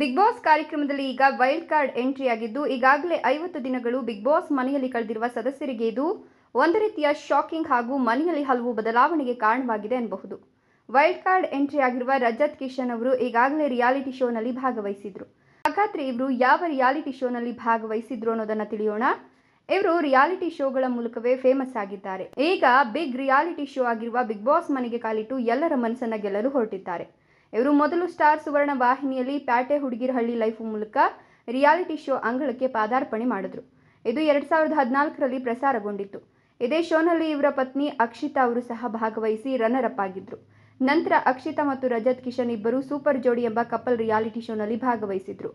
Big boss ಕಾರ್ಯಕ್ರಮದಲ್ಲಿ ಈಗ wild card entry ಆಗಿದ್ದು, ಈಗಾಗಲೇ ಐವತ್ತು ದಿನಗಳು ಬಿಗ್ ಬಾಸ್ ಮನೆಯಲ್ಲಿ ಕಳೆದಿರುವ ಸದಸ್ಯರಿಗೆ ಇದು ಒಂದು ರೀತಿಯ ಶಾಕಿಂಗ್ ಹಾಗೂ ಮನೆಯಲ್ಲಿ ಹಲವು ಬದಲಾವಣೆಗೆ ಕಾರಣವಾಗಿದೆ ಎನ್ನಬಹುದು. ವೈಲ್ಡ್ ಕಾರ್ಡ್ ಎಂಟ್ರಿ ಆಗಿರುವ ರಜತ್ ಕಿಶನ್ ಅವರು ಈಗಾಗಲೇ ರಿಯಾಲಿಟಿ ಶೋನಲ್ಲಿ ಭಾಗವಹಿಸಿದ್ರು. ಹಾಗಾದ್ರೆ ಇವರು ಯಾವ ರಿಯಾಲಿಟಿ ಶೋನಲ್ಲಿ ಭಾಗವಹಿಸಿದ್ರು ಅನ್ನೋದನ್ನ ತಿಳಿಯೋಣ. ಇವರು ರಿಯಾಲಿಟಿ ಶೋಗಳ ಮೂಲಕವೇ ಫೇಮಸ್ ಆಗಿದ್ದಾರೆ. ಈಗ ಬಿಗ್ ರಿಯಾಲಿಟಿ ಶೋ ಆಗಿರುವ ಬಿಗ್ ಬಾಸ್ ಮನೆಗೆ ಕಾಲಿಟ್ಟು ಎಲ್ಲರ ಮನಸ್ಸನ್ನ ಗೆಲ್ಲಲು ಹೊರಟಿದ್ದಾರೆ. ಇವರು ಮೊದಲು ಸ್ಟಾರ್ ಸುವರ್ಣ ವಾಹಿನಿಯಲ್ಲಿ ಪ್ಯಾಟೆ ಹುಡುಗಿರಹಳ್ಳಿ ಲೈಫ್ ಮೂಲಕ ರಿಯಾಲಿಟಿ ಶೋ ಅಂಗಳಕ್ಕೆ ಪಾದಾರ್ಪಣೆ ಮಾಡಿದ್ರು. ಇದು ಎರಡ್ ಸಾವಿರದ ಹದಿನಾಲ್ಕರಲ್ಲಿ ಪ್ರಸಾರಗೊಂಡಿತ್ತು. ಇದೇ ಶೋನಲ್ಲಿ ಇವರ ಪತ್ನಿ ಅಕ್ಷಿತಾ ಅವರು ಸಹ ಭಾಗವಹಿಸಿ ರನ್ನರ್ ಅಪ್ ಆಗಿದ್ರು. ನಂತರ ಅಕ್ಷಿತಾ ಮತ್ತು ರಜತ್ ಕಿಶನ್ ಇಬ್ಬರು ಸೂಪರ್ ಜೋಡಿ ಎಂಬ ಕಪಲ್ ರಿಯಾಲಿಟಿ ಶೋನಲ್ಲಿ ಭಾಗವಹಿಸಿದ್ರು.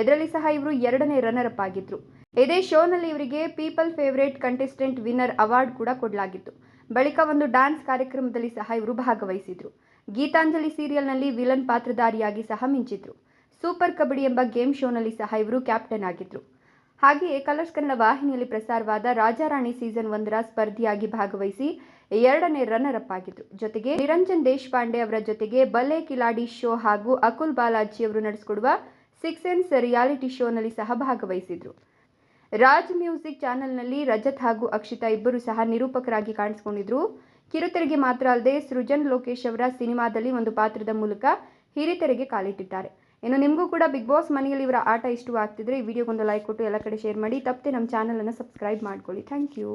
ಇದರಲ್ಲಿ ಸಹ ಇವರು ಎರಡನೇ ರನ್ನರ್ ಅಪ್ ಆಗಿದ್ರು. ಇದೇ ಶೋನಲ್ಲಿ ಇವರಿಗೆ people favourite contestant winner award ಕೂಡ ಕೊಡಲಾಗಿತ್ತು. ಬಳಿಕ ಒಂದು ಡ್ಯಾನ್ಸ್ ಕಾರ್ಯಕ್ರಮದಲ್ಲಿ ಸಹ ಇವರು ಭಾಗವಹಿಸಿದ್ರು. ಗೀತಾಂಜಲಿ ಸೀರಿಯಲ್ನಲ್ಲಿ ವಿಲನ್ ಪಾತ್ರಧಾರಿಯಾಗಿ ಸಹ ಮಿಂಚಿದ್ರು. ಸೂಪರ್ ಕಬಡ್ಡಿ ಎಂಬ ಗೇಮ್ ಶೋನಲ್ಲಿ ಸಹ ಇವರು ಕ್ಯಾಪ್ಟನ್ ಆಗಿದ್ರು. ಹಾಗೆಯೇ ಕಲರ್ಸ್ ಕನ್ನಡ ವಾಹಿನಿಯಲ್ಲಿ ಪ್ರಸಾರವಾದ ರಾಜಾರಾಣಿ ಸೀಸನ್ ಒಂದರ ಸ್ಪರ್ಧಿಯಾಗಿ ಭಾಗವಹಿಸಿ ಎರಡನೇ ರನ್ನರ್ ಅಪ್ ಆಗಿದ್ರು. ಜೊತೆಗೆ ನಿರಂಜನ್ ದೇಶಪಾಂಡೆ ಅವರ ಜೊತೆಗೆ ಬಲೆ ಕಿಲಾಡಿ ಶೋ ಹಾಗೂ ಅಕುಲ್ ಬಾಲಾಜಿ ಅವರು ನಡೆಸಿಕೊಡುವ ಸಿಕ್ಸ್ ರಿಯಾಲಿಟಿ ಶೋನಲ್ಲಿ ಸಹ ಭಾಗವಹಿಸಿದ್ರು. ರಾಜ್ ಮ್ಯೂಸಿಕ್ ಚಾನೆಲ್ನಲ್ಲಿ ರಜತ್ ಹಾಗೂ ಅಕ್ಷಿತಾ ಇಬ್ಬರು ಸಹ ನಿರೂಪಕರಾಗಿ ಕಾಣಿಸಿಕೊಂಡಿದ್ರು. ಕಿರುತೆರೆಗೆ ಮಾತ್ರ ಅಲ್ಲದೆ ಸೃಜನ್ ಲೋಕೇಶ್ ಅವರ ಸಿನಿಮಾದಲ್ಲಿ ಒಂದು ಪಾತ್ರದ ಮೂಲಕ ಹಿರಿತೆರೆಗೆ ಕಾಲಿಟ್ಟಿದ್ದಾರೆ. ಇನ್ನು ನಿಮಗೂ ಕೂಡ ಬಿಗ್ ಬಾಸ್ ಮನೆಯಲ್ಲಿ ಇವರ ಆಟ ಇಷ್ಟವಾಗ್ತಿದ್ರೆ ಈ ವಿಡಿಯೋಗೊಂದು ಲೈಕ್ ಕೊಟ್ಟು ಎಲ್ಲ ಕಡೆ ಶೇರ್ ಮಾಡಿ. ತಪ್ಪದೆ ನಮ್ಮ ಚಾನಲನ್ನು ಸಬ್ಸ್ಕ್ರೈಬ್ ಮಾಡ್ಕೊಳ್ಳಿ. Thank you.